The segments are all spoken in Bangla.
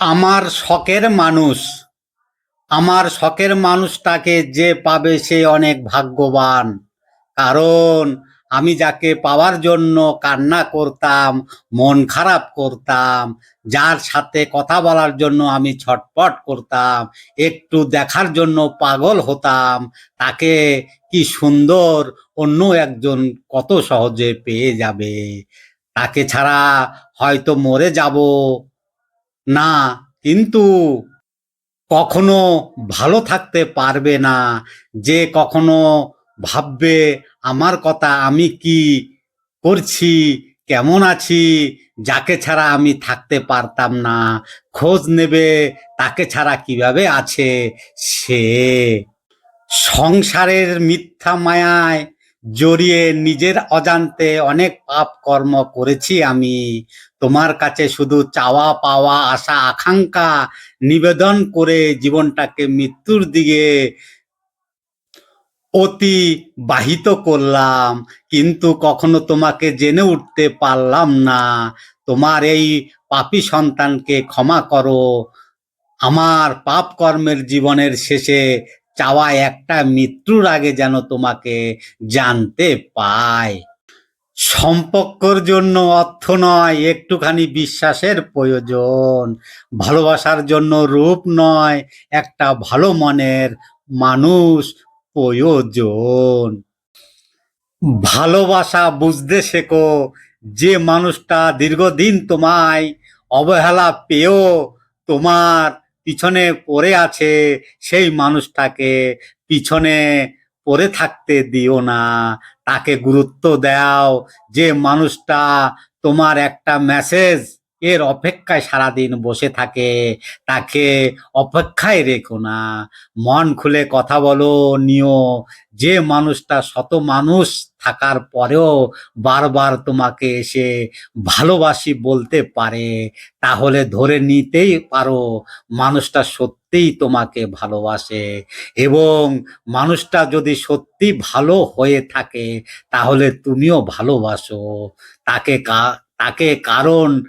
আমার শখের মানুষ। আমার শখের মানুষটাকে যে পাবে সে অনেক ভাগ্যবান। কারণ আমি যাকে পাওয়ার জন্য কান্না করতাম, মন খারাপ করতাম, যার সাথে কথা বলার জন্য আমি ছটপট করতাম, একটু দেখার জন্য পাগল হতাম, তাকে কি সুন্দর অন্য একজন কত সহজে পেয়ে যাবে। তাকে ছাড়া হয়তো মরে যাব। না, কিন্তু কখনো ভালো থাকতে পারবে না। যে কখনো ভাববে, আমার কথা আমি কি করছি? কেমন আছি? যাকে ছাড়া আমি থাকতে পারতাম না। খোঁজ নেবে, তাকে ছাড়া কীভাবে আছে সে? সংসারের মিথ্যা মায়ায় জড়িয়ে নিজের অজান্তে অনেক পাপ কর্ম করেছি আমি। তোমার কাছে শুধু চাওয়া পাওয়া, আশা, আকাঙ্ক্ষা নিবেদন করে জীবনটাকে মৃত্যুর দিকে অতিবাহিত করলাম। কিন্তু কখনো তোমাকে জেনে উঠতে পারলাম না। তোমার এই পাপী সন্তানকে ক্ষমা করো। আমার পাপ কর্মের জীবনের শেষে চাওয়া একটা মৃত্যুর আগে যেন তোমাকে জানতে পায়। সম্পর্কর জন্য অর্থ নয়, একটুখানি বিশ্বাসের প্রয়োজন। ভালোবাসার জন্য রূপ নয়, একটা ভালো মনের মানুষ প্রয়োজন। ভালোবাসা বুঝতে শেখো, যে মানুষটা দীর্ঘদিন তোমায় অবহেলা পেয়েও তোমার পিছনে পড়ে আছে, সেই মানুষটাকে পিছনে পড়ে থাকতে দিও না। তাকে গুরুত্ব দাও। যে মানুষটা তোমার একটা মেসেজ এর অপেক্ষায় সারাদিন বসে থাকে। তাকে অপেক্ষায় রেখো না। মন খুলে কথা বলো, নিও। যে মানুষটা শত মানুষ থাকার পরেও বারবার তোমাকে এসে ভালোবাসি বলতে পারে, তাহলে ধরে নিতেই পারো মানুষটা সত্যিই তোমাকে ভালোবাসে। এবং মানুষটা যদি সত্যি ভালো হয়ে থাকে, তাহলে তুমিও ভালোবাসো। তাকে কা- তাকে কারণ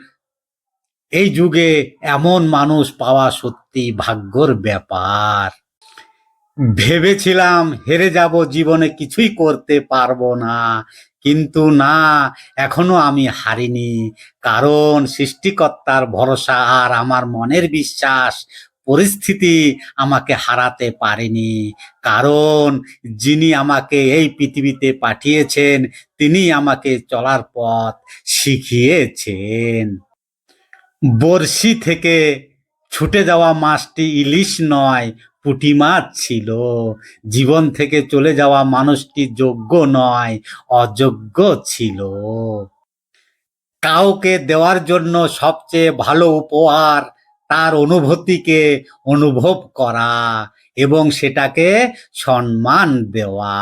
এই যুগে এমন মানুষ পাওয়া সত্যি ভাগ্যর ব্যাপার। ভেবেছিলাম হেরে যাব, জীবনে কিছুই করতে পারব না। কিন্তু না, এখনও আমি হারিনি। কারণ সৃষ্টিকর্তার ভরসা আর আমার মনের বিশ্বাস, পরিস্থিতি আমাকে হারাতে পারেনি। কারণ যিনি আমাকে এই পৃথিবীতে পাঠিয়েছেন তিনি আমাকে চলার পথ শিখিয়েছেন। বড়শি থেকে ছুটে যাওয়া মাছটি ইলিশ নয়, পুঁটি মাছ ছিল। জীবন থেকে চলে যাওয়া মানুষটি যোগ্য নয়, অযোগ্য ছিল। কাউকে দেওয়ার জন্য সবচেয়ে ভালো উপহার তার অনুভূতিকে অনুভব করা এবং সেটাকে সম্মান দেওয়া।